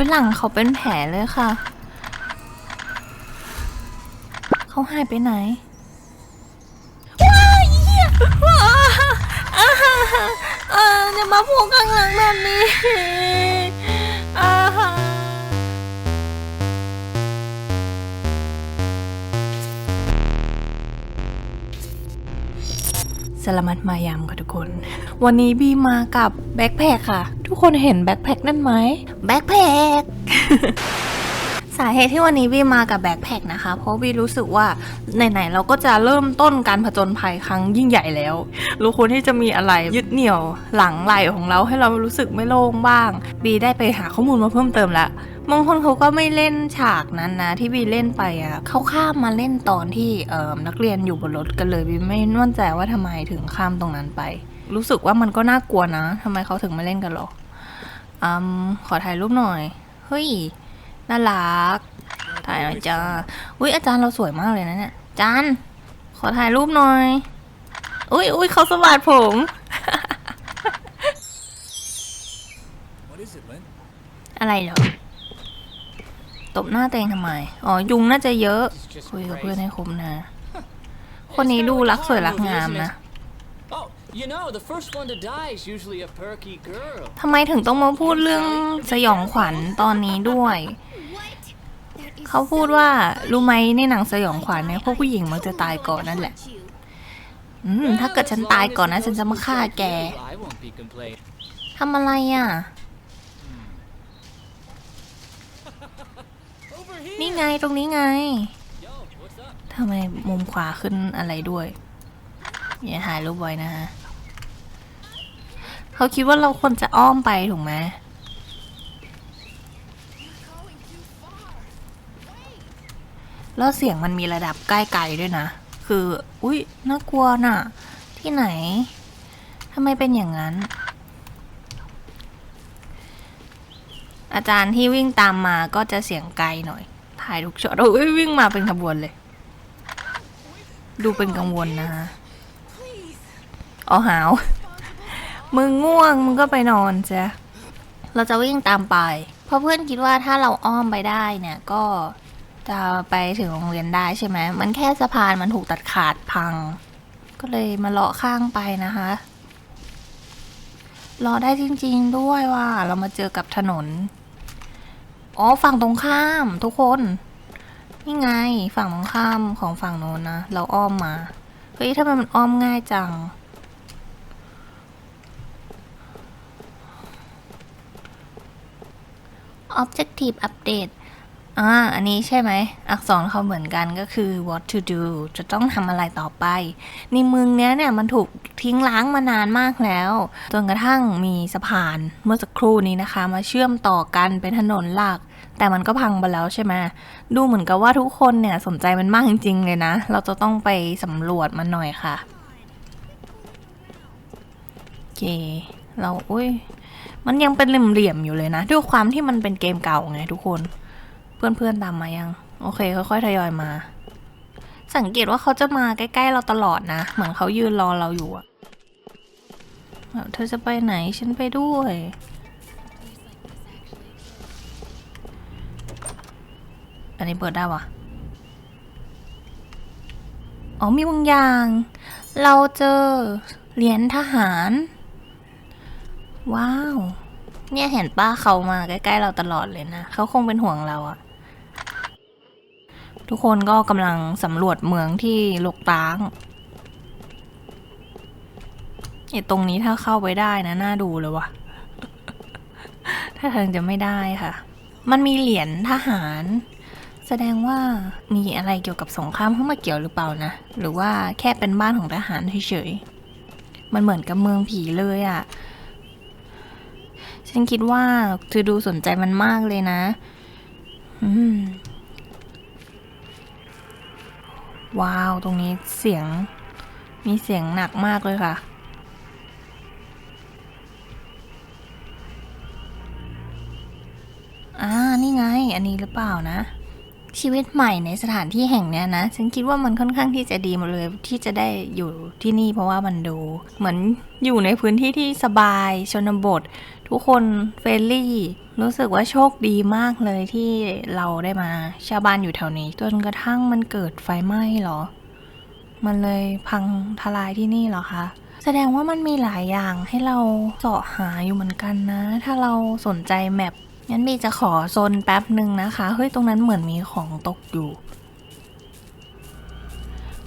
หุ้ยหลังเขาเป็นแผลเลยค่ะ เขาหายไปไหนว้ายเหี้ยว้าอ่าฮ่าฮ่าอ่าอย่ามาพูดข้างหลังแบบนี้อ่าฮ่าสลามัดมายามค่ะทุกคน วันนี้บีมากับ แบ็คแพคค่ะ ทุกคนเห็นแบ็คแพคนั่นไหมแบ็คแพคสาเหตุที่วันนี้วีมากับแบ็คแพคนะคะ เพราะวีรู้สึกว่าไหนๆเราก็จะเริ่มต้นการผจญภัยครั้งยิ่งใหญ่แล้วรู้ควรที่จะมีอะไรยึดเหนี่ยวหลังไหลของเราให้เรารู้สึกไม่โล่งบ้างบีได้ไปหาข้อมูลมาเพิ่มเติมละบางคนเขาก็ไม่เล่นฉากนั้นนะ ที่บีเล่นไปอะเขาข้ามมาเล่นตอนที่เอ่อนักเรียนอยู่บนรถกันเลยบีไม่มั่นใจว่าทำไมถึงข้ามตรงนั้นไป รู้สึกว่ามันก็น่ากลัวนะทำไมเขาถึงม่เล่นกันหรออืมขอถ่ายรูปหน่อย เฮ้ย น่ารัก ถ่ายหน่อยจ้าอุ้ยอาจารย์เราสวยมากเลยนะเนี่ยอาจารย์ขอถ่ายรูปหน่อย อุ้ยอุ้ยเขาสวัสดผมอะไรเหรอ ตบหน้าตัวเองทำไม อ๋อ ยุงน่าจะเยอะ คุยกับเพื่อนให้คมนะ คนนี้ดูรักสวยรักงามนะ you know, the first one to die is usually a perky girl. ทำไมถึงต้องมาพูดเรื่องสยองขวัญตอนนี้ด้วย เขาพูดว่ารู้ไหมในหนังสยองขวัญเนี่ยพวกผู้หญิงมักจะตายก่อนนั่นแหละ อืม ถ้าเกิดฉันตายก่อนนะฉันจะมาฆ่าแก I won't be complaining. ทำอะไรอะ Over here! นี่ไงตรงนี้ไง Yo, what's up? ทำไมมุมขวาขึ้นอะไรด้วย อย่าถ่ายรูปไว้นะฮะเขาคิดว่าเราควรจะอ้อมไปถูกไหมแล้วเสียงมันมีระดับใกล้ไกลด้วยนะ คือ อุ๊ย น่ากลัวน่ะ ที่ไหน ทำไมเป็นอย่างนั้น อาจารย์ที่วิ่งตามมาก็จะเสียงไกลหน่อย ถ่ายทุกช็อตโอ้ยวิ่งมาเป็นขบวนเลย ดูเป็นกังวลนะฮะ อ๋อหาว มึงง่วงมึงก็ไปนอนจ้ะเราจะวิ่งตามไป เพราะเพื่อนคิดว่าถ้าเราอ้อมไปได้เนี่ยก็จะไปถึงโรงเรียนได้ใช่ไหม มันแค่สะพานมันถูกตัดขาดพัง ก็เลยมาเลาะข้างไปนะคะรอได้จริง ๆ ด้วยว่าเรามาเจอกับถนน อ๋อฝั่งตรงข้ามทุกคน นี่ไงฝั่งตรงข้ามของฝั่งโน้นนะ เราอ้อมมา เฮ้ยทำไมมันอ้อมง่ายจัง Objective Update อ่า อันนี้ใช่ไหม อักษรเขาเหมือนกันก็คือ what to do จะต้องทำอะไรต่อไป ในเมืองเนี้ยเนี่ยมันถูกทิ้งล้างมานานมากแล้ว จนกระทั่งมีสะพานเมื่อสักครู่นี้นะคะ มาเชื่อมต่อกันเป็นถนนหลัก แต่มันก็พังไปแล้วใช่ไหม ดูเหมือนกับว่าทุกคนเนี่ยสนใจมันมากจริง ๆ เลยนะ เราจะต้องไปสำรวจมันหน่อยค่ะโอเค เรา อุ้ย มันยังเป็นเหลี่ยมๆอยู่เลยนะ ด้วยความที่มันเป็นเกมเก่าไงทุกคน เพื่อนๆตามมายัง โอเคค่อยๆทยอยมา สังเกตว่าเขาจะมาใกล้ๆเราตลอดนะ เหมือนเขายืนรอเราอยู่อะเธอจะไปไหนฉันไปด้วย อันนี้เปิดได้ปะอ๋อมีบางอย่าง เราเจอเหรียญทหาร ว้าว เนี่ยเห็นป้าเขามาใกล้ๆเราตลอดเลยนะ เขาคงเป็นห่วงเราอะทุกคนก็กำลังสำรวจเมืองที่ลกล้างไอ้ตรงนี้ถ้าเข้าไปได้นะ น่าดูเลยวะถ้าทางจะไม่ได้ค่ะ มันมีเหรียญทหาร แสดงว่ามีอะไรเกี่ยวกับสงครามเข้ามาเกี่ยวหรือเปล่านะ หรือว่าแค่เป็นบ้านของทหารเฉยๆ มันเหมือนกับเมืองผีเลยอะ่ะ ฉันคิดว่าเธอดูสนใจมันมากเลยนะ อืม ว้าว ตรงนี้เสียง มีเสียงหนักมากเลยค่ะ อ่า นี่ไง อันนี้หรือเปล่านะ ชีวิตใหม่ในสถานที่แห่งเนี้ยนะ ฉันคิดว่ามันค่อนข้างที่จะดีหมดเลยที่จะได้อยู่ที่นี่เพราะว่ามันดู เหมือนอยู่ในพื้นที่ที่สบายชนบท ทุกคนเฟรนลี่รู้สึกว่าโชคดีมากเลยที่เราได้มาชาวบ้านอยู่แถวนี้ จนกระทั่งมันเกิดไฟไหม้เหรอ มันเลยพังทลายที่นี่เหรอคะแสดงว่ามันมีหลายอย่างให้เราเสาะหาอยู่เหมือนกันนะ ถ้าเราสนใจแมป งั้นบีจะขอโซนแป๊บหนึ่งนะคะ เฮ้ย ตรงนั้นเหมือนมีของตกอยู่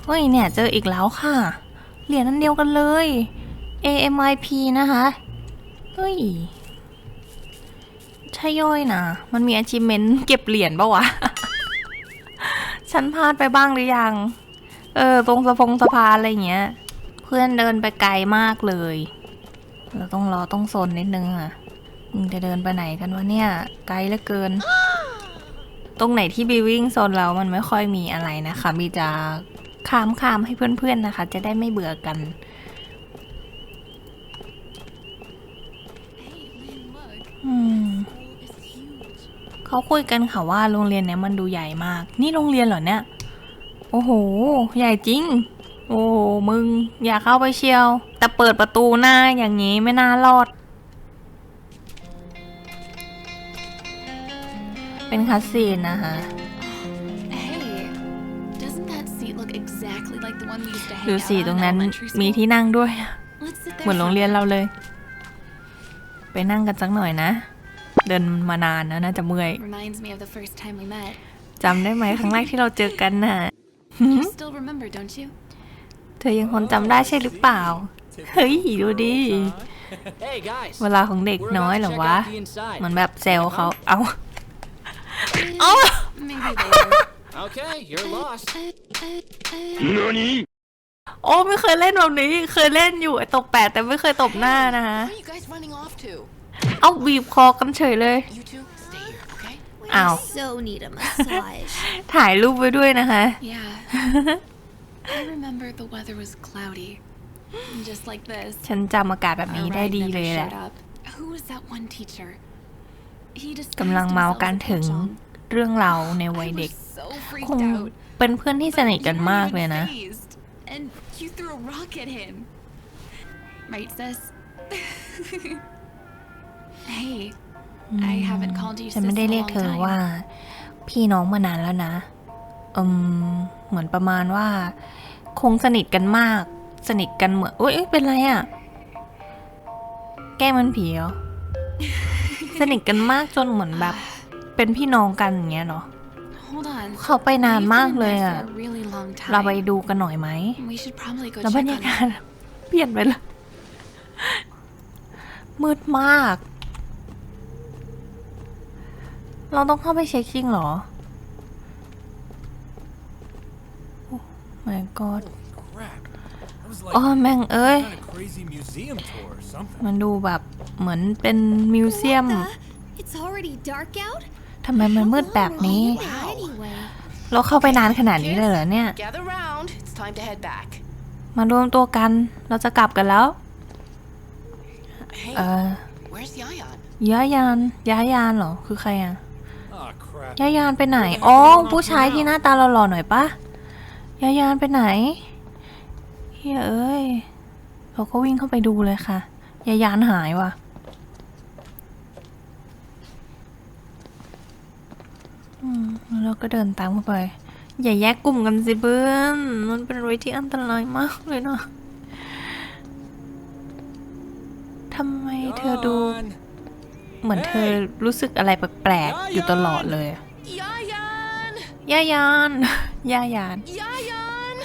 เฮ้ย เนี่ย เจออีกแล้วค่ะ เหรียญนั้นเดียวกันเลย AMIP นะคะ เฮ้ย ใช่ย่อยนะ มันมี achievement เก็บเหรียญปะวะ ฉันพลาดไปบ้างหรือยัง เออ ตรงสะพงสะพานอะไรเงี้ย เพื่อนเดินไปไกลมากเลย เราต้องรอต้องโซนนิดนึงอะ มึงจะเดินไปไหนกันวะเนี่ย ไกลเหลือเกิน ตรงไหนที่บีวิ่งโซนเรามันไม่ค่อยมีอะไรนะคะ มีจะข้ามข้ามให้เพื่อนๆนะคะ จะได้ไม่เบื่อกัน อืมเขาคุยกันค่ะว่าโรงเรียนเนี้ยมันดูใหญ่มาก นี่โรงเรียนเหรอเนี่ย โอ้โห ใหญ่จริง โอ้มึง อย่าเข้าไปเชียว แต่เปิดประตูหน้าอย่างนี้ไม่น่ารอด เป็นคัสซีนนะคะ Hey, doesn't that seat look exactly like the one we used to ดู hang สิ out ตร on ง in นั้น elementary มี school? ที่นั่งด้วย Let's sit เหมือน there. โรงเรียนเราเลย ไปนั่งกันสักหน่อยนะ เดินมานานนะน่าจะเมื่อย Reminds me of the first time we met. จำได้ไหมครั้งแรกที่เราเจอกันน่ะ You still remember, don't you? เธอยังคนจำได้ใช่หรือเปล่า เฮ้ย ดูดิ Hey guys, เวลาของเด็ก we're น้อย about เหร to อ check วะ out the inside. เหมือนแบบเซลเขาเอา Eh, Oh! Maybe later. Okay, you're lost. Uh, uh, uh, โอ้ไม่เคยเล่นแบบนี้ เคยเล่นอยู่ไอ้ตบแปดแต่ไม่เคยตบหน้านะคะ Where are you guys running off to? เอาบีบคอกันเฉยเลย You two, stay here, okay? Ow. so need a massage. ถ่ายรูปไว้ด้วยนะคะ yeah. I remember the weather was cloudy. Just like this. ฉันจำอากาศแบบ Our นี้ได้ ride ดี never เลยแหละ showed up. Who was that one teacher? He กำลัง disguised เมา himself กัน as a ถึง pocong. เรื่องราวในวัย I เด็ก was so ค freaked ง out. เป็นเพื่อนที่สนิทกัน But you มาก weren't เลยนะ even fazed, And you threw a rock at him. Right, sis? hey, I haven't called you ฉัน sis ไม่ได้ in a เรียก long เธอ time. ว่า พี่น้องมานานแล้วนะอืมเหมือนประมาณว่า คงสนิทกันมาก สนิทกันเหมือนอุ้ยเอ้ยเป็นไรอะ่ะ แก้มันผีเหรอสนิทกันมากจนเหมือนแบบ เป็นพี่น้องกันอย่างเงี้ยเนาะ Hold on. เขาไปนาน We've มาก been เลย there อะ for a really long เราไป time. ดูกันหน่อยไหม We should probably go แล้วบร check ร on ยากาศ it. เปลี่ยนไปเลยมืดมาก เราต้องเข้าไปเช็คจริงเหรอโอ้ my god Crap. That was อ๋อ like แม่งเอ้ย kind of crazy museum tour or something. มันดูแบบเหมือนเป็นมิวเซียม It's already dark out? ทำไมมันมืดแบบนี้ Wow. Anyway. เราเข้าไปนานขนาดนี้เลยเหรอเนี่ย Gather round. It's time to head back. มารวมตัวกัน เราจะกลับกันแล้ว Hey, เออ where's Yayan? ย้ายานย้ายานเหรอ คือใครอะ Oh crap. ยายานไปไหน อ๋อ ผู้ชายที่หน้าตาหล่อๆหน่อยปะยายานไปไหนเฮ้ยเอ้ย เราก็วิ่งเข้าไปดูเลยค่ะ ยายานหายว่ะ อืมแล้ว เราก็เดินตามเข้าไป อย่าแยกกลุ่มกันสิเพื่อนมันเป็นอะไรที่อันตรายมากเลยเนาะทำไมเธอดู Yawn. เหมือนเธอรู้สึกอะไรแปลกๆอยู่ตลอดเลย Yayan! ย่ายานย่ายาน Yayan!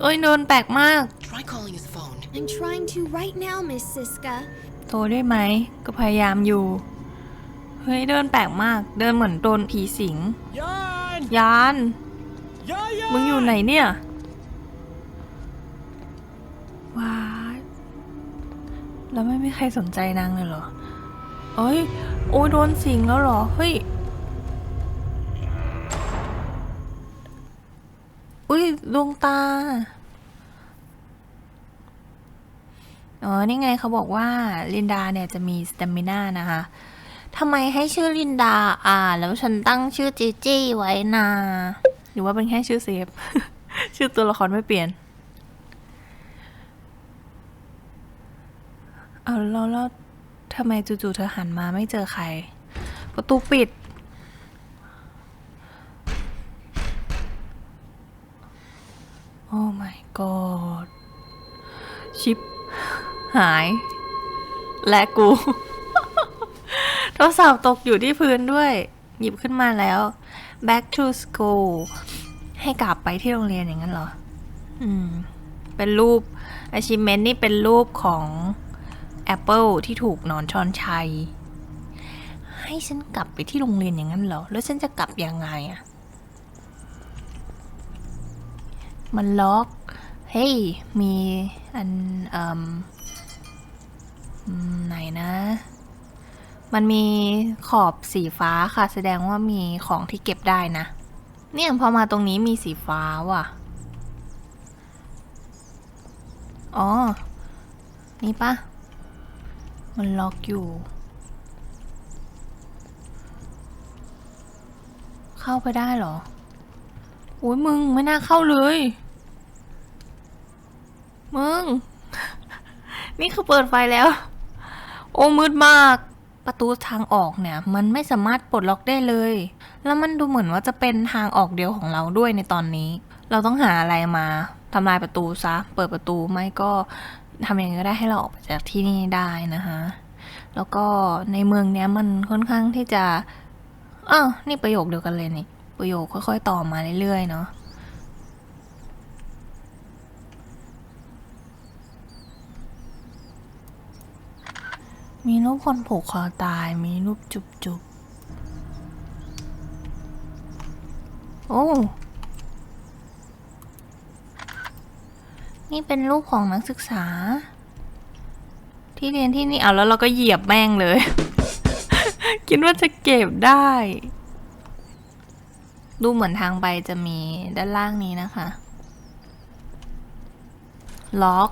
เอ้ยโดนแปลกมาก Try calling his phone. I'm trying to right now, Miss Siska. โทรได้ไหม ก็พยายามอยู่ เฮ้ยเดินแปลกมาก เดินเหมือนโดนผีสิง Yawn. ยาน Yayan. มึงอยู่ไหนเนี่ยว้ายแล้วไม่มีใครสนใจนางเลยเหรอเอ้ย โอ้ยโดนสิงแล้วเหรอ เฮ้ย อุ้ยดวงตา อ๋อ นี่ไงเขาบอกว่าลินดาเนี่ยจะมีสเตมิน่านะคะ ทำไมให้ชื่อลินดาอ่า แล้วฉันตั้งชื่อจีจี้ไว้นาหรือว่าเป็นแค่ชื่อเซฟ ชื่อตัวละครไม่เปลี่ยนเอาแล้วแล้วทำไมจู่ๆเธอหันมาไม่เจอใคร ประตูปิด โอ้ my god ชิป หาย และกู โทรศัพท์ตกอยู่ที่พื้นด้วย หยิบขึ้นมาแล้ว back to school ให้กลับไปที่โรงเรียนอย่างนั้นเหรอ อืม เป็นรูป achievement นี่เป็นรูปของ Apple ที่ถูกนอนชอนชัย ให้ฉันกลับไปที่โรงเรียนอย่างนั้นเหรอ แล้วฉันจะกลับยังไงอะมันล็อก เฮ้ย มีอัน เอ่อืมไหนนะ มันมีขอบสีฟ้าค่ะ แสดงว่ามีของที่เก็บได้นะ เนี่ยพอมาตรงนี้มีสีฟ้าว่ะ อ๋อ นี่ปะมันล็อกอยู่ เข้าไปได้เหรอโอ้ยมึงไม่น่าเข้าเลย มึง นี่คือเปิดไฟแล้ว โอ้มืดมาก ประตูทางออกเนี่ย มันไม่สามารถปลดล็อกได้เลย แล้วมันดูเหมือนว่าจะเป็นทางออกเดียวของเราด้วยในตอนนี้ เราต้องหาอะไรมาทำลายประตูซะ เปิดประตูไม่ก็ทำอยังไงก็ได้ให้เราออกไปจากที่นี่ได้นะคะแล้วก็ในเมืองเนี้ยมันค่อนข้างที่จะอ้าวนี่ประโยคเดียวกันเลยนี่ ประโยคค่อยๆต่อมาเรื่อยๆเนาะ มีรูปคนผูกคอตาย มีรูปจุบจุบโอ้ นี่เป็นรูปของนักศึกษา ที่เรียนที่นี่เอาแล้วเราก็เหยียบแม่งเลย คิดว่าจะเก็บได้ ดูเหมือนทางไปจะมีด้านล่างนี้นะคะ ล็อก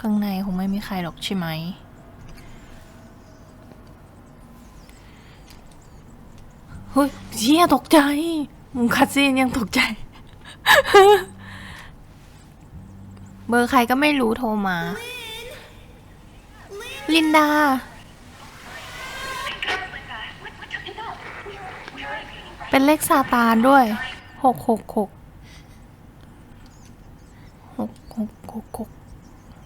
ข้างในคงไม่มีใครหรอกใช่ไหม เฮ้ยเชี่ยตกใจมุมคัดซีนยังตกใจ เบอร์ใครก็ไม่รู้โทรมา ลินดา เป็นเลขซาตานด้วย หกหกหกหกหกหกหก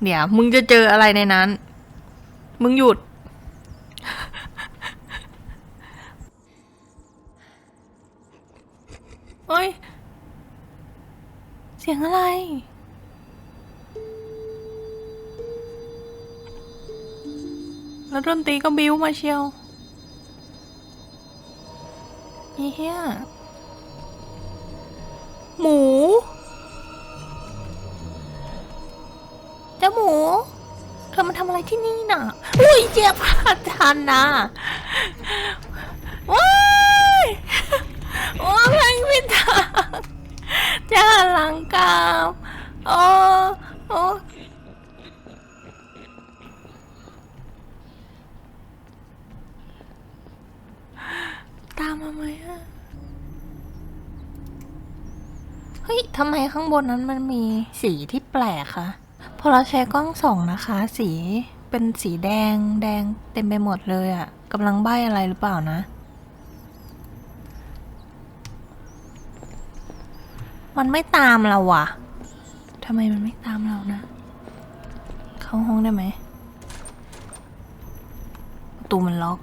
เดี๋ยวมึงจะเจออะไรในนั้น มึงหยุดเฮ้ย เสียงอะไร แล้วดนตรีก็บิ้วมาเชียวอีเหี้ยหมู จ้าหมู เธอมาทำอะไรที่นี่น่ะ อุ้ยเจ็บอาจารย์นะว้ายว้าแพงพิทางจะหันหลังกลับโอ้โอ้ตามมาไหมอะเฮ้ยทำไมข้างบนนั้นมันมีสีที่แปลกคะ พอเราใช้กล้องส่องนะคะ สีเป็นสีแดงแดงเต็มไปหมดเลยอะ่ะกำลังใบอะไรหรือเปล่านะ มันไม่ตามเราวะทำไมมันไม่ตามเรานะ เข้าห้องได้ไหมประตูมันล็อก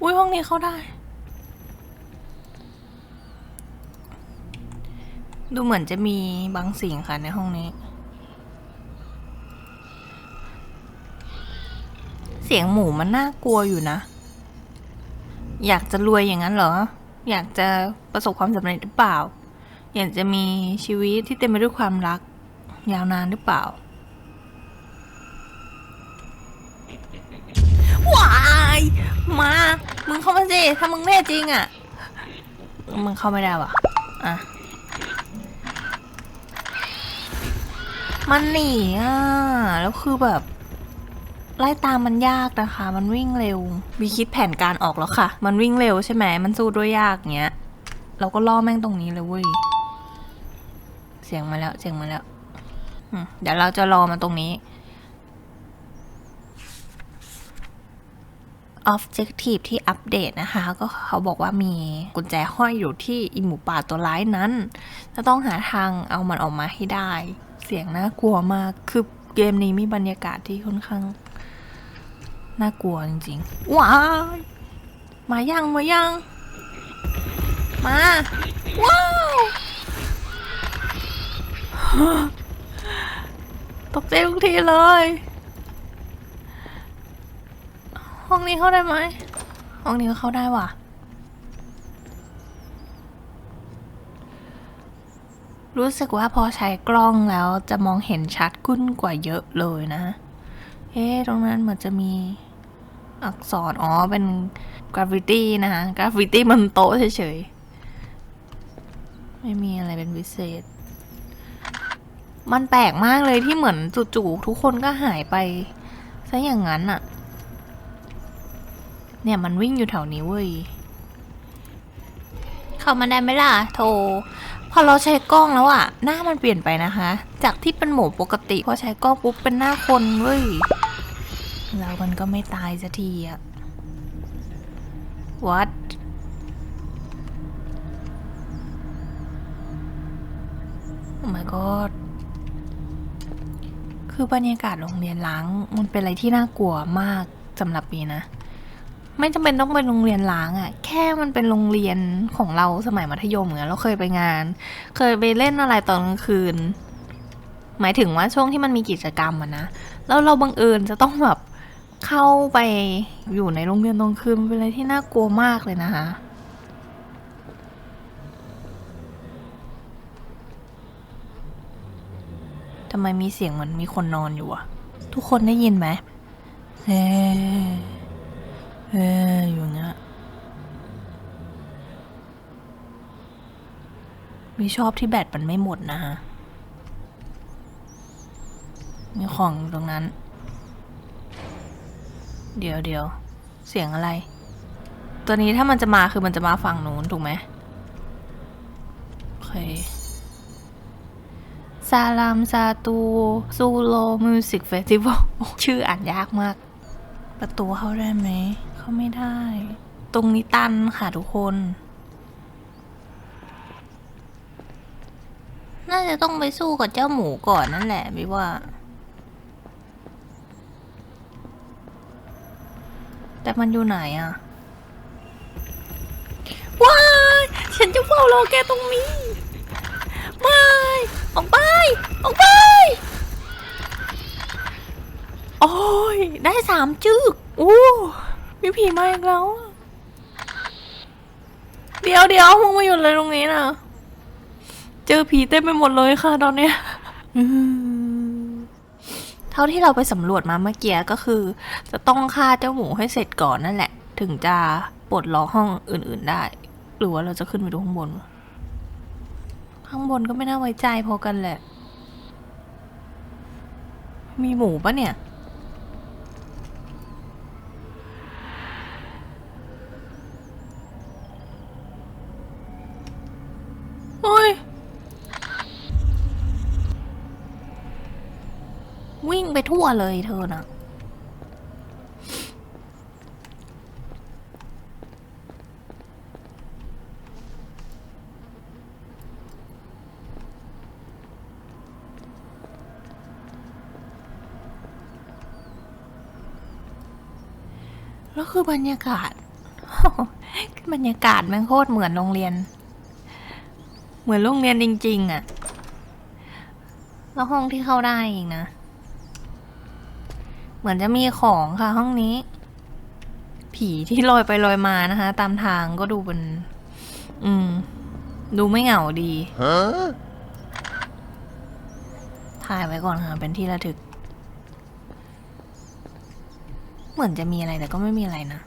อุ้ยห้องนี้เข้าได้ ดูเหมือนจะมีบางสิ่งค่ะในห้องนี้ เสียงหมูมันน่ากลัวอยู่นะ อยากจะรวยอย่างนั้นเหรอ อยากจะประสบความสำเร็จหรือเปล่า อยากจะมีชีวิตที่เต็มไปด้วยความรัก ยาวนานหรือเปล่าว้ายมา มึงเข้ามาสิ ถ้ามึงแน่จริงอะ่ะ มึงเข้าไม่ได้ว่ะ อะ มันหนีอะ แล้วคือแบบ ไล่ตามมันยากนะคะ มันวิ่งเร็ววีคิดแผนการออกแล้วค่ะ มันวิ่งเร็วใช่ไหม มันสู้ด้วยยากเงี้ย เราก็ล่อแม่งตรงนี้เลยเว้ย เสียงมาแล้ว เสียงมาแล้ว เดี๋ยวเราจะรอมันตรงนี้ Objective ที่อัปเดตนะคะ ก็เขาบอกว่ามีกุญแจห้อยอยู่ที่อีหมูป่าตัวร้ายนั้น จะต้องหาทางเอามันออกมาให้ได้ เสียงน่ากลัวมาก คือเกมนี้มีบรรยากาศที่ค่อนข้างน่ากลัวจริงๆ ว้าย มายังมายัง มา ว้าว ตกใจทุกทีเลย ห้องนี้เข้าได้ไหม ห้องนี้ก็เข้าได้ว่ะ รู้สึกว่าพอใช้กล้องแล้วจะมองเห็นชัดขึ้นกว่าเยอะเลยนะ เอ๊ตรงนั้นเหมือนจะมีอักษร อ๋อ เป็นกราฟฟิตี้นะคะกราฟฟิตี้บนโต๊ะเฉยๆ ไม่มีอะไรเป็นพิเศษ มันแปลกมากเลยที่เหมือนจู่ๆทุกคนก็หายไปซะอย่างนั้นอะเนี่ยมันวิ่งอยู่แถวนี้เว้ย เข้ามาได้ไหมล่ะ โทร อเราใช้กล้องแล้วอะหน้ามันเปลี่ยนไปนะคะ จากที่เป็นหมูปกติพอใช้กล้องปุ๊บเป็นหน้าคนเว้ยแล้วมันก็ไม่ตายสักทีอะ what โอ้ my god คือบรรยากาศโรงเรียนล้างมันเป็นอะไรที่น่ากลัวมากสำหรับปีนะ ไม่จำเป็นต้องเป็นโรงเรียนล้างอะ่ะ แค่มันเป็นโรงเรียนของเราสมัยมัธยมเหมือนเราเคยไปงาน เคยไปเล่นอะไรตอนกลางคืน หมายถึงว่าช่วงที่มันมีกิจกรรมอะนะแล้วเราบังเอิญจะต้องแบบเข้าไปอยู่ในโรงเรียนตอนกลางคืนมันเป็นอะไรที่น่ากลัวมากเลยนะคะทำไมมีเสียงเหมือนมีคนนอนอยู่อะทุกคนได้ยินไหมเฮ้ เฮ้อยู่อย่างเงี้ยมีชอบที่แบตมันไม่หมดนะฮะ มีของอยู่ตรงนั้น เดี๋ยวเดี๋ยวเสียงอะไร ตัวนี้ถ้ามันจะมาคือมันจะมาฝั่งนู้นถูกไหมโอเคซาลามซาตูซูโลมิวสิกเฟสติวัลชื่ออ่านยากมาก ประตูเข้าได้ไหม เข้าไม่ได้ ตรงนี้ตันค่ะทุกคน น่าจะต้องไปสู้กับเจ้าหมูก่อนนั่นแหละบิว่า แต่มันอยู่ไหนอะว้ายฉันจะเฝ้ารอแกตรงนี้ไม่ออกไป ออกไป โอ้ย ได้สามจึกโอ้ มีผีมาอีกแล้ว เดี๋ยวเดี๋ยวมึงมาอยู่เลยตรงนี้นะเจอผีเต็มไปหมดเลยค่ะตอนเนี้ยเท่าที่เราไปสำรวจมาเมื่อกี้ก็คือ จะต้องฆ่าเจ้าหมูให้เสร็จก่อนนั่นแหละ ถึงจะปลดล็อกห้องอื่น ๆได้ หรือว่าเราจะขึ้นไปดูข้างบน ข้างบนก็ไม่น่าไว้ใจพอกันแหละ มีหมูปะเนี่ย โอ้ย วิ่งไปทั่วเลยเธอนะแล้วคือบรรยากาศ บรรยากาศแมันโคตรเหมือนโรงเรียน เหมือนโรงเรียนจริง ๆอะแล้วห้องที่เข้าได้อีกนะ เหมือนจะมีของค่ะห้องนี้ ผีที่ลอยไปลอยมานะคะ ตามทางก็ดูเป็น อืม ดูไม่เหงาดีถ่ายไว้ก่อนค่ะ เป็นที่ระทึก เหมือนจะมีอะไรแต่ก็ไม่มีอะไรนะ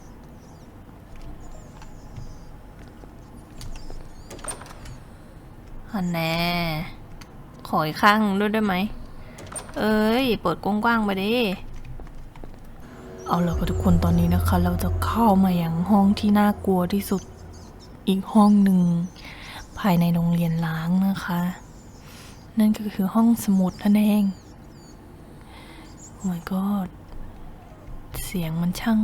ฮันแน่ขออีกข้างด้วยได้ไหม เอ้ย เปิดกว้างๆไปดิ เอาละค่ะทุกคนตอนนี้นะคะ เราจะเข้ามาอย่างห้องที่น่ากลัวที่สุดอีกห้องหนึ่ง ภายในโรงเรียนล้างนะคะ นั่นก็คือห้องสมุดนั่นเองโอ้ my god เสียงมันช่าง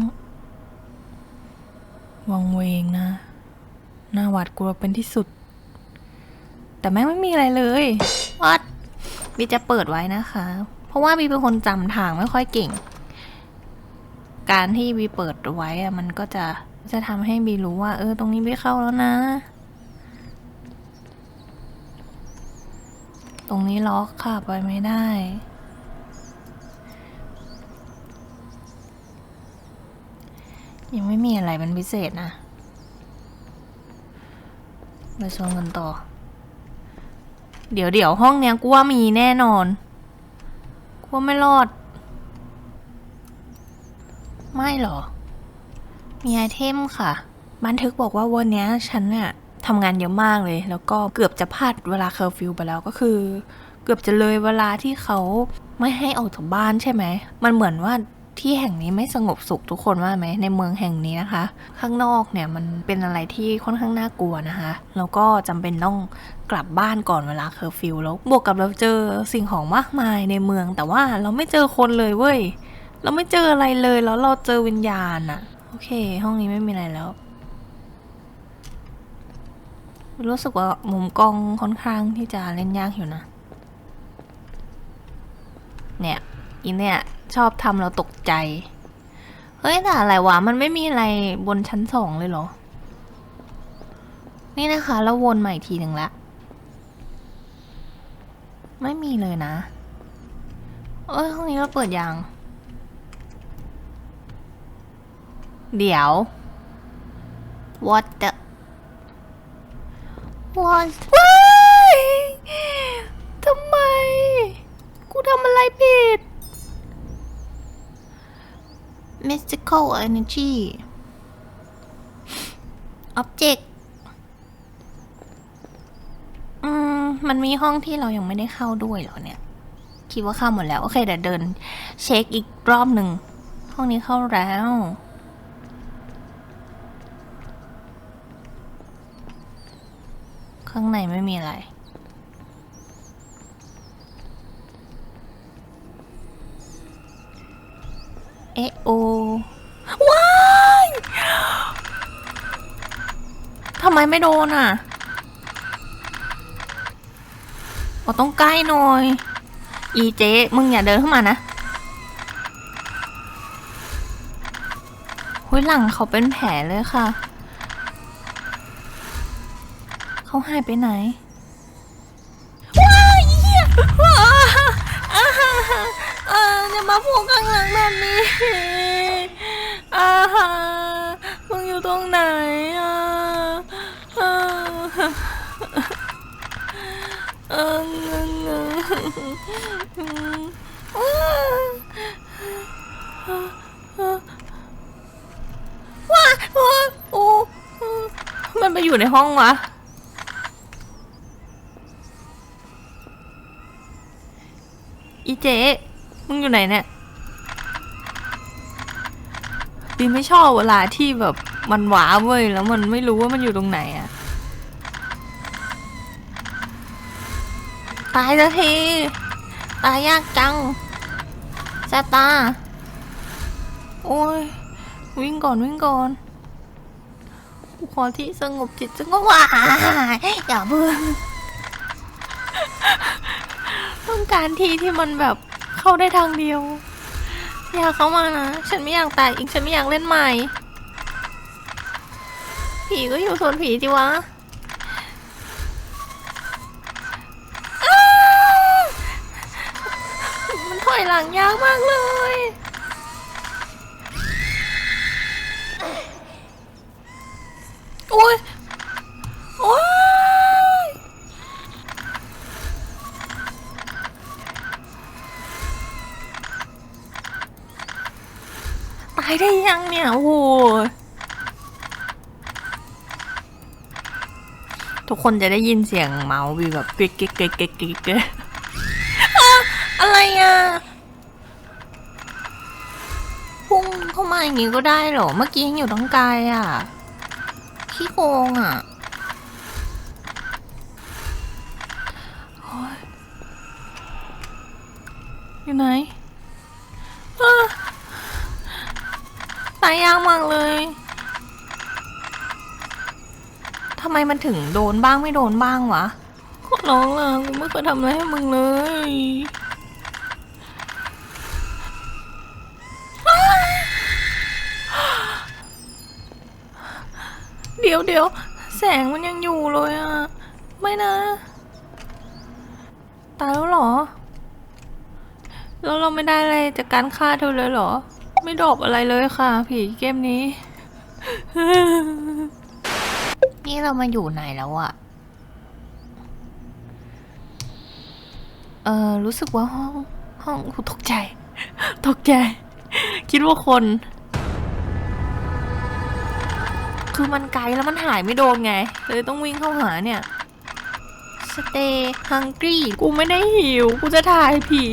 วังเวงนะ น่าหวาดกลัวเป็นที่สุด แต่แม่งไม่มีอะไรเลยวัดบีจะเปิดไว้นะคะ เพราะว่าบีเป็นคนจำทางไม่ค่อยเก่ง การที่บีเปิดไว้อะมันก็จะจะทำให้บีรู้ว่า เออ ตรงนี้บีเข้าแล้วนะ ตรงนี้ล็อกค่ะไปไม่ได้ ยังไม่มีอะไรเป็นพิเศษนะไปชวนกันต่อ เดี๋ยวเดี๋ยวห้องเนี้ยกูว่ามีแน่นอน กูว่าไม่รอด ไม่หรอ มีไอเทมค่ะ บันทึกบอกว่าวันเนี้ยฉันเนี่ยทำงานเยอะมากเลย แล้วก็เกือบจะพลาดเวลาเคอร์ฟิวไปแล้วก็คือ เกือบจะเลยเวลาที่เขาไม่ให้ออกจากบ้านใช่ไหม มันเหมือนว่า ที่แห่งนี้ไม่สงบสุขทุกคนว่าไหมในเมืองแห่งนี้นะคะ ข้างนอกเนี่ยมันเป็นอะไรที่ค่อนข้างน่ากลัวนะคะแล้วก็จำเป็นต้องกลับบ้านก่อนเวลาเคอร์ฟิวแล้วบวกกับเราเจอสิ่งของมากมายในเมือง แต่ว่าเราไม่เจอคนเลยเว้ยเราไม่เจออะไรเลยแล้วเราเจอวิญญาณอะโอเค ห้องนี้ไม่มีอะไรแล้ว รู้สึกว่ามุมกล้องค่อนข้างที่จะเล่นยากอยู่นะ เนี่ยอีเนี่ย ชอบทำเราตกใจ เฮ้ยแต่อะไรวะ มันไม่มีอะไรบนชั้นสองเลยเหรอ นี่นะคะแล้ววนมาอีกทีหนึ่งละ ไม่มีเลยนะ เอ้ยห้องนี้เราเปิดยัง เดี๋ยว what the what ว้ายทำไม กูทำอะไรผิด mystical energy object อืม มันมีห้องที่เรายังไม่ได้เข้าด้วยเหรอเนี่ย คิดว่าเข้าหมดแล้ว โอเค เดี๋ยวเดิน เช็คอีกรอบหนึ่ง ห้องนี้เข้าแล้วข้างในไม่มีอะไร เอะโอว้ายทำไมไม่โดนอะเราต้องใกล้หน่อย อีเจ๊มึงอย่าเดินเข้ามานะหุยหลังเขาเป็นแผลเลยค่ะ เขาหายไปไหน ว้ายเหี้ยว้าอ่าฮ่าฮ่าอ่าจะมาพูดข้างหลังแบบนี้อ่าฮ่ามึงอยู่ตรงไหนอะอ่าเออเงงเงง ว้าว้าโอ้มันไปอยู่ในห้องวะอีเจ๊มึงอยู่ไหนเนี่ยบีไม่ชอบเวลาที่แบบมันหวาเว้ยแล้วมันไม่รู้ว่ามันอยู่ตรงไหนอะ ตายสักที ตายยากจังซาตา โอ้ย วิ่งก่อนวิ่งก่อน ขอที่สงบจิตสงบว่าอย่าเพิ่งต้องการที่ที่มันแบบเข้าได้ทางเดียว อยากเข้ามานะ ฉันไม่อยากตายอีก ฉันไม่อยากเล่นใหม่ ผีก็อยู่ส่วนผีจิวะ หลังยากมากเลย โอ้ย โอ้ย ตายได้ยังเนี่ยโอ้โหทุกคนจะได้ยินเสียงเมาส์วีแบบกริ๊กกริ๊กกริ๊กกริ๊กกริ๊กอะอะไรอะ อย่างงี้ก็ได้เหรอ เมื่อกี้ยังอยู่ตั้งไกลอะ ขี้โกงอะโอยอยู่ไหนตายยากมากเลย ทำไมมันถึงโดนบ้างไม่โดนบ้างวะขอร้องล่ะกูไม่เคยทำอะไรให้มึงเลย ดี๋ยวเดี๋ยวแสงมันยังอยู่เลยอะ ไม่นะ ตายแล้วเหรอ แล้วเราไม่ได้อะไรจากการฆ่าเธอเลยเหรอ ไม่ดอบอะไรเลยค่ะ ผีเกมนี้ นี่เรามาอยู่ไหนแล้วอะเออรู้สึกว่าห้องห้องกูตกใจ ตกใจ คิดว่าคน คือมันไกลแล้วมันหายไม่โดนไง เลยต้องวิ่งเข้าหาเนี่ย Stay hungry กูไม่ได้หิว กูจะถ่ายผี